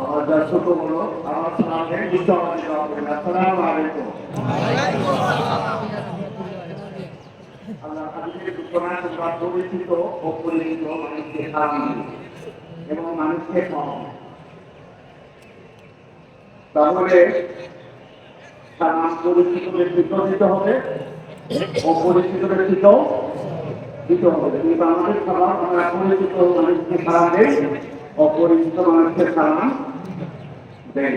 আমার ছোট বড় আমার সামনে দুষ্ট আমাদের দেওয়া করবেন আসসালামু আলাইকুম সালাম সালাম দিতে হবে, অপরিচিত দিতে হবে। আমাদের সালাম আমরা পরিচিত মানুষকে সালাম দেই অপরিচিত মানুষকে সালাম দেই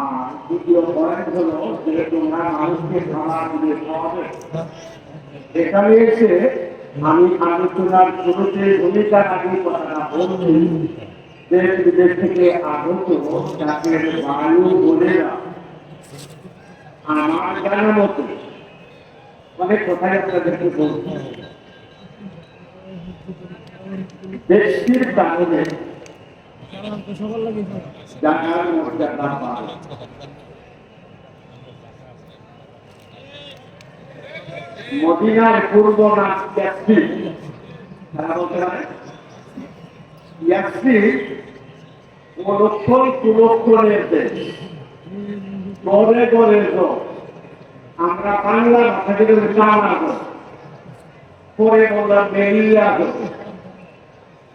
আর দ্বিতীয় পয়েন্ট যে তোমরা মানুষকে দিয়ে খাওয়াবে। এখানে এসে আমি আলোচনার শুরুতে ভূমিকা আগে কথাটা বলছি দেশ বিদেশ থেকে আগত চাকরির বায়ু বোনেরা আমার জানা মতো অনেক কথাই আপনাদেরকে বলছি? ব্যক্তির কারণে মর্যাদা পায়। মদিনার পূর্ব নাম আমরা বাংলা ভাষা থেকে পরে বললাম বেরিয়া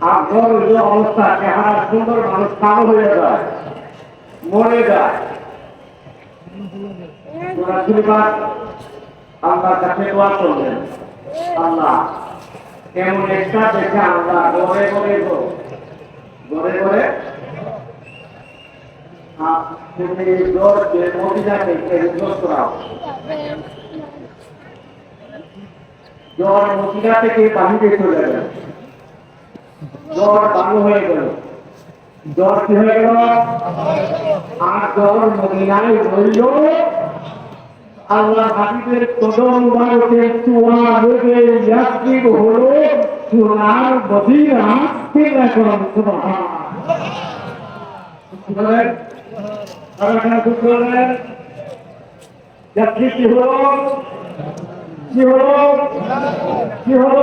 আপনার যে অবস্থা, চেহারা সুন্দর মানুষ কালো হয়ে যায়, মরে যায়। আল্লাহর কাছে দোয়া করবেন। আল্লাহ এমন একটা দেখে আল্লাহ গড়ে গড়ে জল গড়ে গড়ে জ্বর মদিনা থেকে বাহিরে চলে গেল জ্বর ভালো হয়ে গেল। জ্বর কি হয়ে গেল? আর জ্বর মদিনায় রইল আল্লাহ হাবিবের কদম বারোতে চুয়া লেগে ইয়াসির হলো সোনার খুব বলেন যাত্রী কি হলো? কি হলো? কি হলো?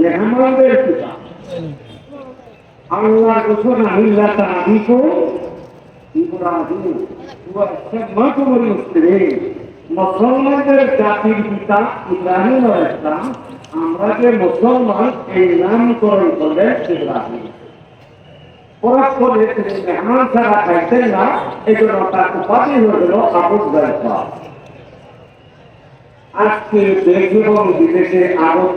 মেহমানদের পিতা। আল্লাহ ঘোষণা মিল্লাতা মুসলিমিন মুসলমানদের জাতির পিতা ইব্রাহিম আলাইহিস আমরা যে মুসলমান, এই নামকরণ করলে ইব্রাহিম। তিনি মেহমান ছাড়া খাইতেন না। এই জন্য তার উপাধি জাইফা আজকে দেশ এবং বিদেশে আগত।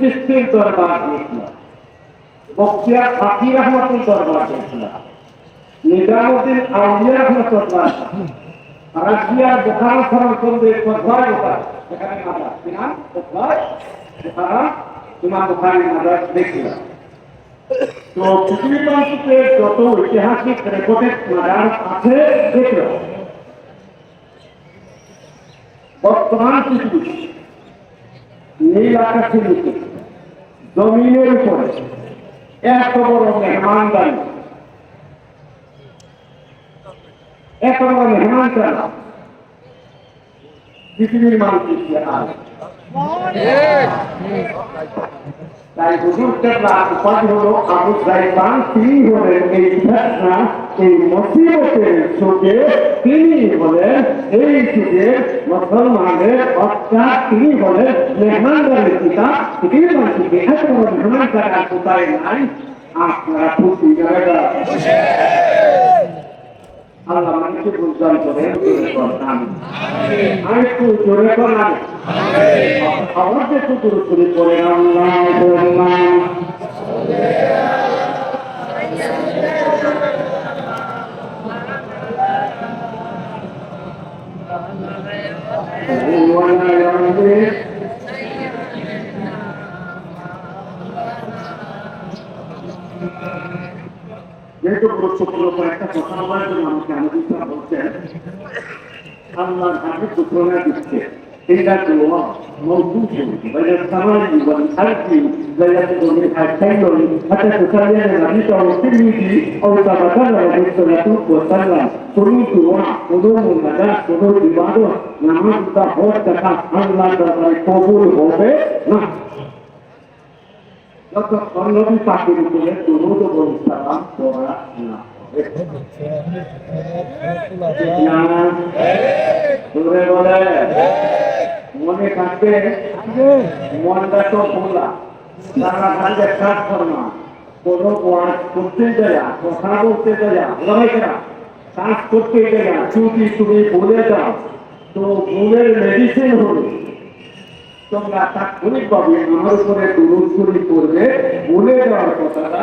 চিস্তির দরবার দেখলাম ফাকির আহমদের দরবার নিজামুদ্দিন আউলিয়া রহমতুল্লাহ রাশিয়ার বোখারা মাদার কিনা কোথায় বর্তমান পৃথিবী। নীল আকাশের নিচে জমিনের উপরে। এত বড় মেহমানদারি। এত বড় মেহমান চালা পৃথিবীর মানুষকে আজ। তাই হুজুরদের উপাধি হলো আবু সাইবান তিনি হলেন এই ঘটনা এই মসিবতের যুগে তিনি হলেন এই যুগের মুসলমানদের অর্থাৎ তিনি হলেন মেহমানদারের পিতা পৃথিবীর মানুষকে এত বড় মেহমান থাকার কোথায় নাই? আপনারা খুশি আল্লাহ মানুষকে বুঝদান করে আমি একটু জোরে করলাম আমাদের একটু করে আল্লাহ বললাম যেহেতু গুরুত্বপূর্ণ কয়েকটা কথা বলার জন্য আমাকে আমাদের বলছেন আল্লাহর হাতে সূচনা দিচ্ছে এটা দোয়া موجود بين السماء والأرض لا يكون حتين حتى تصلي النبي والترمذي أو تبتل النبي صلى الله عليه وسلم قلوب دعاء قلوب مدى قلوب عبادة নামাজ তা হোক টাকা আল্লাহ দরবারে কবুল হবে না যতক্ষণ নবী পাখির উপরে দুরুদ এবং সালাম পড়া না দূরে বলে মনে কাঁদবে মনটা তো খোলা তারা কাঁদে কাজ করনা কোনো করতে যায় কথা বলতে যায় লড়াইরা কাজ করতে যায় চুটি তুমি বলে যাও তো ভুলের মেডিসিন হলো তোমরা তাৎক্ষণিক ভাবে আমার উপরে দুরুস্তুরি করবে ভুলে যাওয়ার কথাটা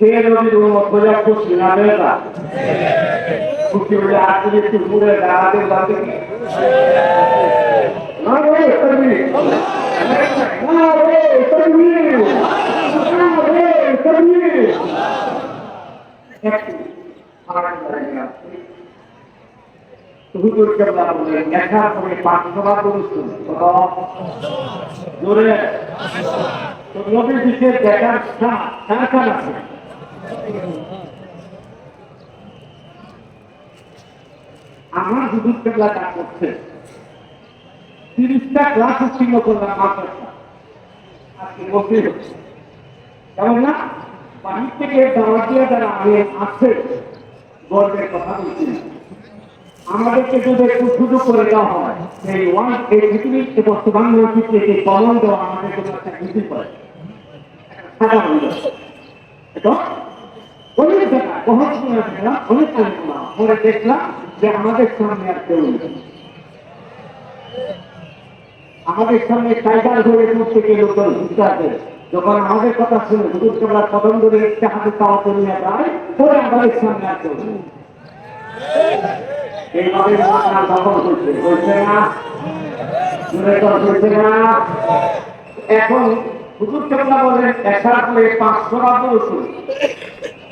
সে নদীর মধ্যে খুশি না বেলা খুশি হলে আপনি একটু ঘুরে দাঁড়াতে না না না দেখার আমার কাজ করছে। তিরিশটা ক্লাস উচ্ছিন্ন করলাম কেমন না? থেকে যারা আসছে, গর্বের কথা বলছি আমাদেরকে যদি একটু সুযোগ করে দেওয়া হয় এই ওয়ান এই পৃথিবীর যে বর্তমান যে কলম দেওয়া আমাদের জন্য একটা কিছু করে। সাদা অনেক বহুত সময় দেখলাম, অনেক কাজ পরে দেখলাম যে আমাদের সামনে আর কেউ আমাদের সামনে টাইগার ধরে করতে গিয়ে লোক ঘুরতে যখন আমাদের কথা শুনে হুজুর কেবলার কদম ধরে একটা হাতে তাওয়াতে নিয়ে যায় পরে আমাদের সামনে আর কেউ দূরে এখন হুজুর কেবলা বলেন, এসার করে পাঁচশো ওষুধ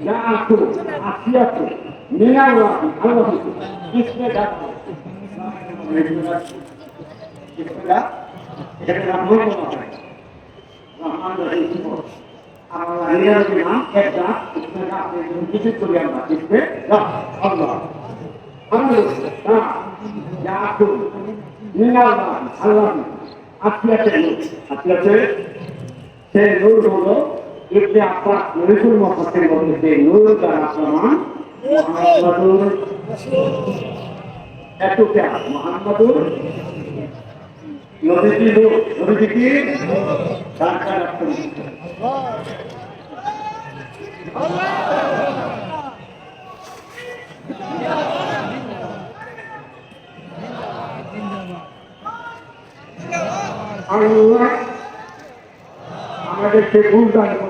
ডাকো? রহমান হয় রহমান রহিম আল্লাহ নিরাপদ নাম একটা কিসমেটা আপনি আমরা কিসমে আল্লাহ। সেই নূর হলো ইবনে আব্বাস নরিকুল মহাসের মধ্যে সেই নূর দ্বারা প্রমাণ মোহাম্মদুর এত প্যার মোহাম্মদুর নদীটি নূর কি? তার আল্লাহ আমাদেরকে ভুল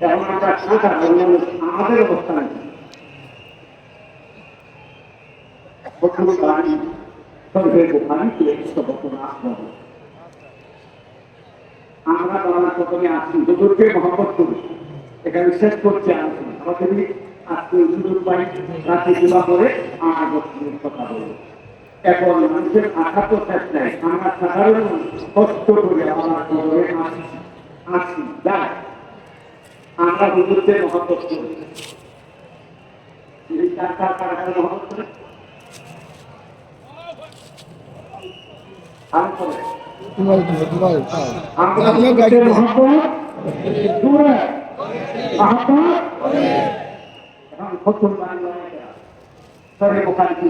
এখন আমাদের আসব আমরা বাংলা মানুষের আশা তো আমরা আসি আসি আমরা হুজুরকে মহব্বত করি। এই কার কার কার কার মহব্বত করে আমি করে দুবাই থেকে দুবাই তাও আমরা আপনার গাড়ি হুজুরকে মহব্বত দূরে মহব্বত এখন খতম সরে বোকারি কি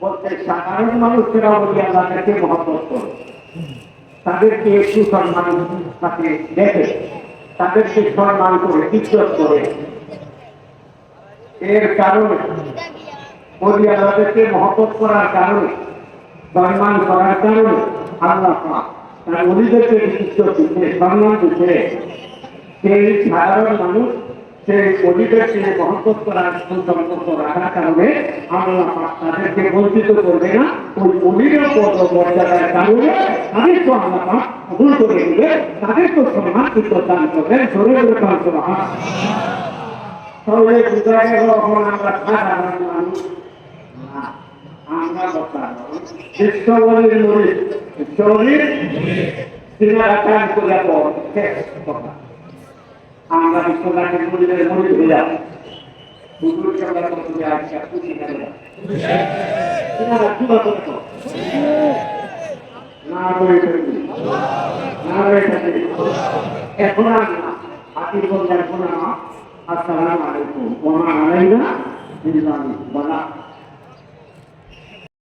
বলতে সাধারণ মানুষেরা তাদেরকে একটু সম্মান তাকে দেখে। তাদেরকে সম্মান করে, ইজ্জত করে। এর কারণে বলি আল্লাহকে মহব্বত করার কারণে, সম্মান করার কারণে আল্লাহ তার অলিদেরকে ইজ্জত দিচ্ছে, সম্মান দিচ্ছে। সেই সাধারণ মানুষ সেই অলিদেরকে মহব্বত করার সম্পর্ক রাখার কারণে আল্লাহ তাদেরকে বঞ্চিত করবে না। ওই অলিদের পদ মর্যাদার কারণে তাদেরকে আল্লাহ কবুল করে দিবে তাদেরকে সম্মান ইজ্জত দান করবেন সরে কাজ করা। তাহলে বুঝা গেল এখন আমরা আমরা বিশ্বনাথের মরিদের মরিদ হয়ে যাব হুজুর সঙ্গে করতে আজকে খুশি গেল সিনারা কি কথা তো না করে থাকি না করে থাকি এখন আর না আতির বলতে এখন আসসালামু আলাইকুম ওয়া আলাইনা ইল্লাহি ওয়া